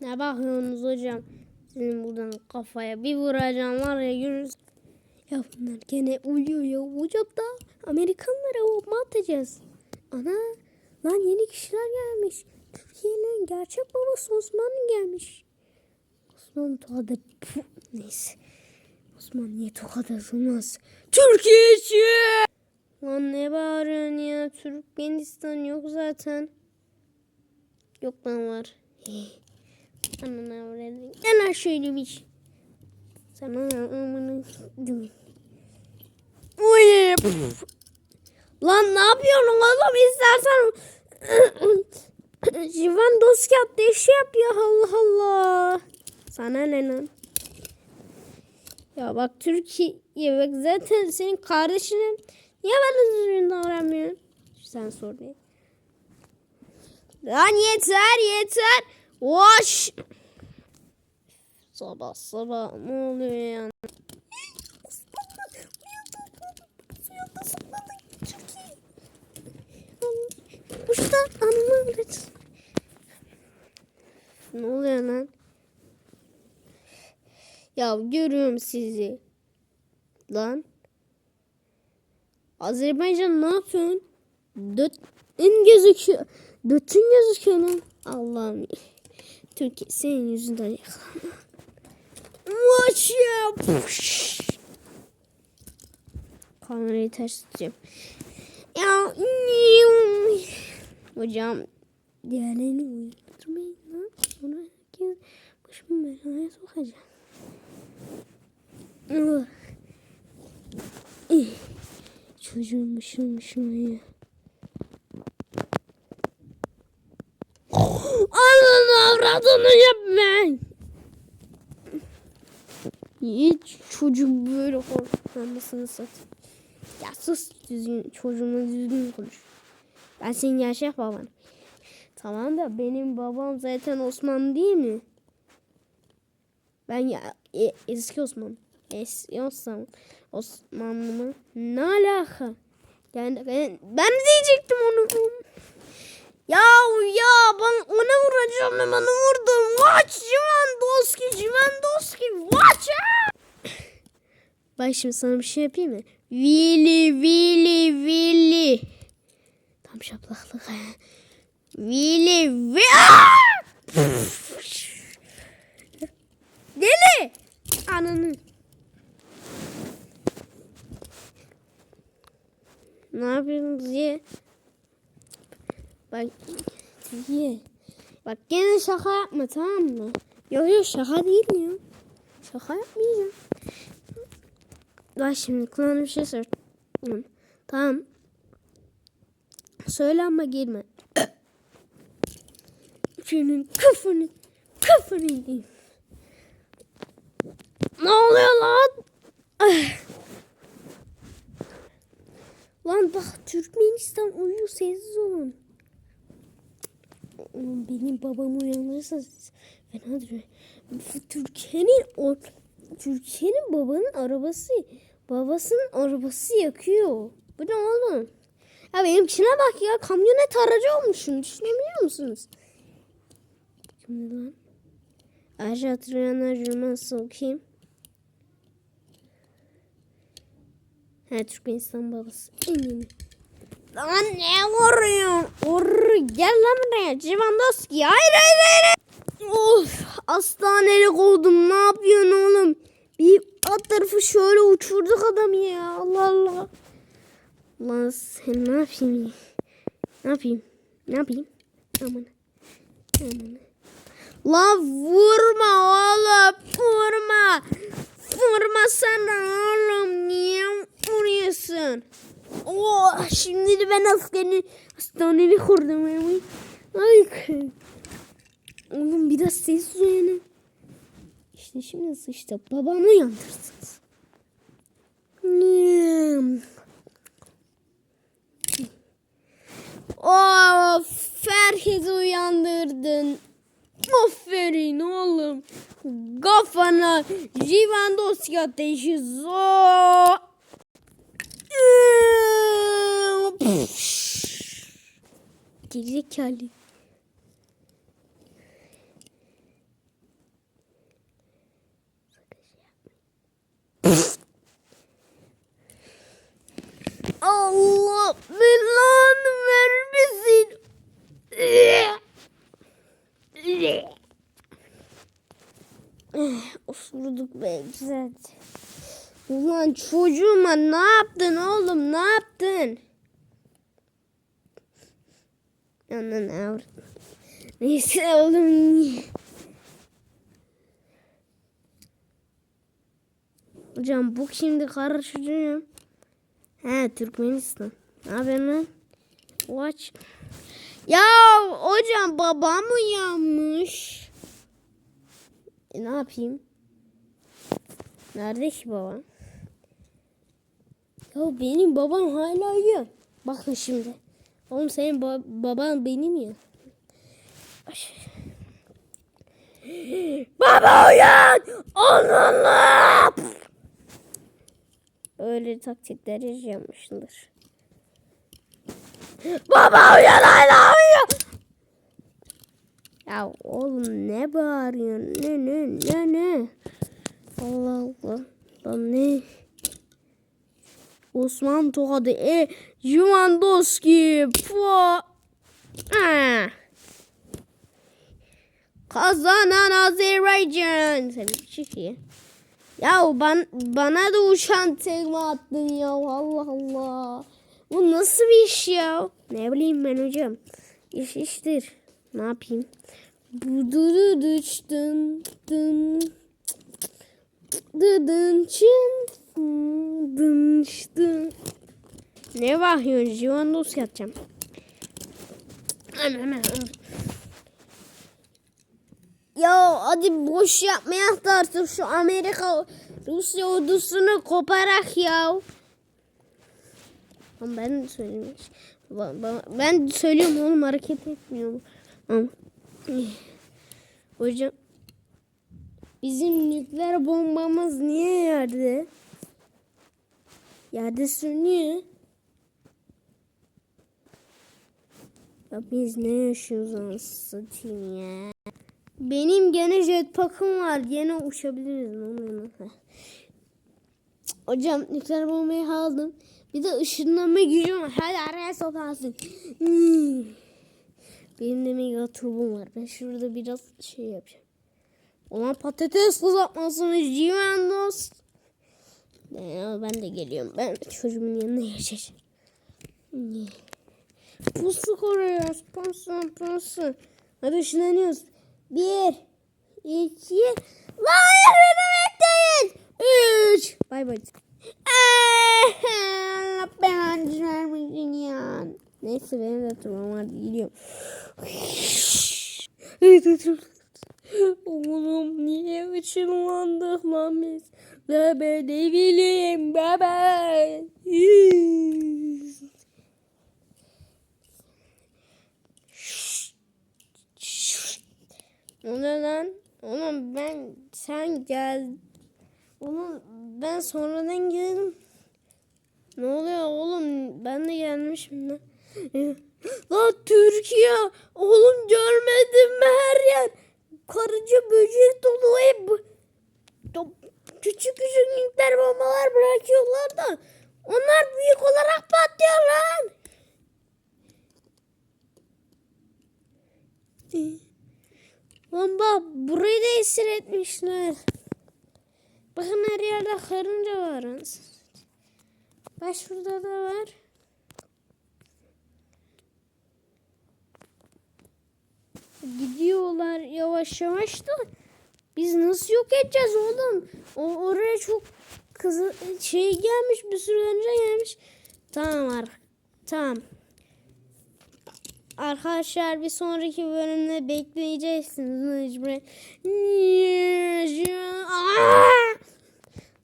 Ne bakıyorsunuz hocam? Senin buradan kafaya bir vuracağım var ya yürüz. Ya bunlar gene uyuyor ya. Hocam da Amerikanlara o atacağız. Ana lan yeni kişiler gelmiş. Türkiye'nin gerçek babası Osman gelmiş. Osman. Puh, Neyse. Osman niye tokat atılmaz? Türkiye için! Lan ne bağırıyorsun ya? Türkmenistan yok zaten. Yok lan var. Anana öğrendim. Ana şöyle bir şey. Sana amına Oy. Lan ne yapıyorsun oğlum istersen Jivan doski ateşi yap ya Allah Allah. Sana ne lan? Ya bak Türkiye bak zaten senin kardeşinin niye bana düzgün davranmıyor? Sen sor bir. Lan yeter yeter. Wash. Sabah sabah ne oluyor ya? Uçta anlamadım. Ne oluyor lan? Ya görüyorum sizi. Lan. Azerbaycan ne yapıyorsun? Dötün gözüküyor. Dötün gözüküyor lan. Allah'ım. Türkiye senin yüzünden yakalandı. Watch out. Kamerayı ters tutacağım. Ya. Hocam. Diğerlerini uyandırmayın lan. Sonra herkes başımı belaya sokacak. Çocuğum mışıl mışıl uyuyor. Ananı avradını yapma. Hiç çocuk böyle korkmasını satayım. Ya sus düzgün çocuğuma düzgün konuş. Ben senin yaşa baban. Tamam da benim babam zaten Osman değil mi? Ben ya e- eski Osman. Eski Osman. Osmanlı mı? Ne alaka? Yani ben, ben diyecektim onu. Ya ya ben ona vuracağım hemen vurdum. Watch Civandoski Civandoski watch. Bak şimdi sana bir şey yapayım mı? Willy Willy Willy. Tam şaplaklık. Willy Willy. Deli. Ananı. Ne yapıyorsunuz diye. Bak diye. Bak gene şaka yapma tamam mı? Yok yok şaka değil ya. Şaka yapmayacağım. Bak şimdi kulağına bir şey sor. Tamam. Söyle ama girme. Senin kafanı kafanı yiyeyim. Ne oluyor lan? Lan bak Türkmenistan uyuyor sessiz olun. Benim babamı uyandırırsa fenadır. Türkiye'nin o Türkiye'nin babanın arabası babasının arabası yakıyor. Bu ne oğlum? Ya benimkine bak ya kamyonet aracı olmuşum düşünebiliyor musunuz? Kimdi lan? Ayrıca hatırlayanlar cürması okuyayım. He Türkmenistan babası. Eminim. Lan ne vuruyorsun? Vur gel lan buraya. Civandoski. Hayır hayır hayır. Of hastanelik oldum. Ne yapıyorsun oğlum? Bir alt tarafı şöyle uçurduk adamı ya. Allah Allah. Lan sen ne yapayım ya? Ne yapayım? Ne yapayım? Aman. Aman. La vurma oğlum. Vurma. Vurma sana oğlum. Niye vuruyorsun? Oh, şimdi de ben hastaneni, hastaneni kurdum. Ay. Oğlum biraz ses uyanın. İşte şimdi sıçtı. Babamı uyandırsınız. Hmm. Of, herkesi uyandırdın. Aferin oğlum. Kafana Jivandoski ateşi zo. Gerizekalı. Allah belanı vermesin. Osurduk be güzel. Ulan çocuğuma ne yaptın oğlum ne yaptın? Anan avr. Neyse oğlum. Hocam bu şimdi karıştırıyorum. He Türkmenistan. Ne haber lan? Watch. Ya hocam babam uyanmış. E, ne yapayım? Nerede ki babam? Ya benim babam hala uyuyor. Bakın şimdi. Oğlum senin ba- baban benim ya. Baba uyan! Ananı! Öyle taktikler yaşamışlar. Baba uyan hala uyuyor. Ya oğlum ne bağırıyorsun? Ne ne ne ne? Allah Allah. Lan ne? Osman Tokadı. E, Jumandoski. Pua. Ah. Kazanan Azerbaycan. Sen bir şey. Ya ben, bana da uçan tekme attın ya. Allah Allah. Bu nasıl bir iş ya? Ne bileyim ben hocam. İş iştir. Ne yapayım? Bu dı dı dın dın dıdın çın dın dın. Ne bakıyorsun? Jivandos yapacağım. Hemen hemen. Ya hadi boş yapmayak artık şu Amerika Rusya ordusunu koparak ya. Ben ba- Ben söylüyorum oğlum hareket etmiyor. Ama. Hocam bizim nükleer bombamız niye yerde? Yerde sürünüyor. Ya biz ne yaşıyoruz anasını satayım ya. Benim gene jetpack'ım var. Gene uçabiliriz. Ne? Hocam nükleer bombayı aldım. Bir de ışınlanma gücüm var. Hadi araya sokarsın. Hmm. Benim de mega turbom var. Ben şurada biraz şey yapacağım. Ulan patates kızartmasını civan dost. Ya ben de geliyorum. Ben çocuğumun yanına. Hmm. Pusu koruyoruz. Pusu pusu. Hadi ışınlanıyoruz. Bir, iki, hayır beni bekleyin. Üç. Bay bay. Allah belanı vermesin ya. Neyse benim de turmam var gidiyorum. Oğlum niye ışınlandık lan biz? Ve ben ne bileyim baba. O ne lan? Oğlum ben sen gel. Oğlum ben sonradan geldim. Ne oluyor oğlum? Ben de gelmişim lan. Lan Türkiye. Oğlum görmedim mi her yer? Karınca böcek dolu hep. Do- Küçük nükleer bombalar bırakıyorlar da. Onlar büyük olarak patlıyor lan. Bak burayı da esir etmişler. Bakın her yerde karınca var. Bak şurada da var. Gidiyorlar yavaş yavaş da biz nasıl yok edeceğiz oğlum? O oraya çok kızı şey gelmiş bir sürü önce gelmiş. Tamam ar tamam. Arkadaşlar bir sonraki bölümde bekleyeceksiniz mecburen.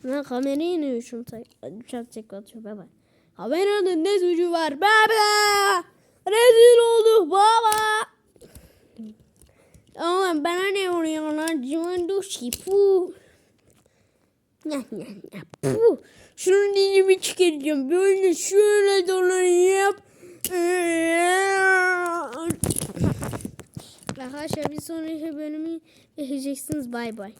Ne kamerayı ne uçak tek atıyor baba. Kameranın ne suçu var baba? Rezil olduk baba. Ama bana hani ne vuruyorlar? Civandoşi. Puh. Nah, nah, nah. Puh. Şunun dilimi çıkaracağım. Böyle şöyle doları yap. Arkadaşlar bir sonraki bölümü geçeceksiniz. Bay bay.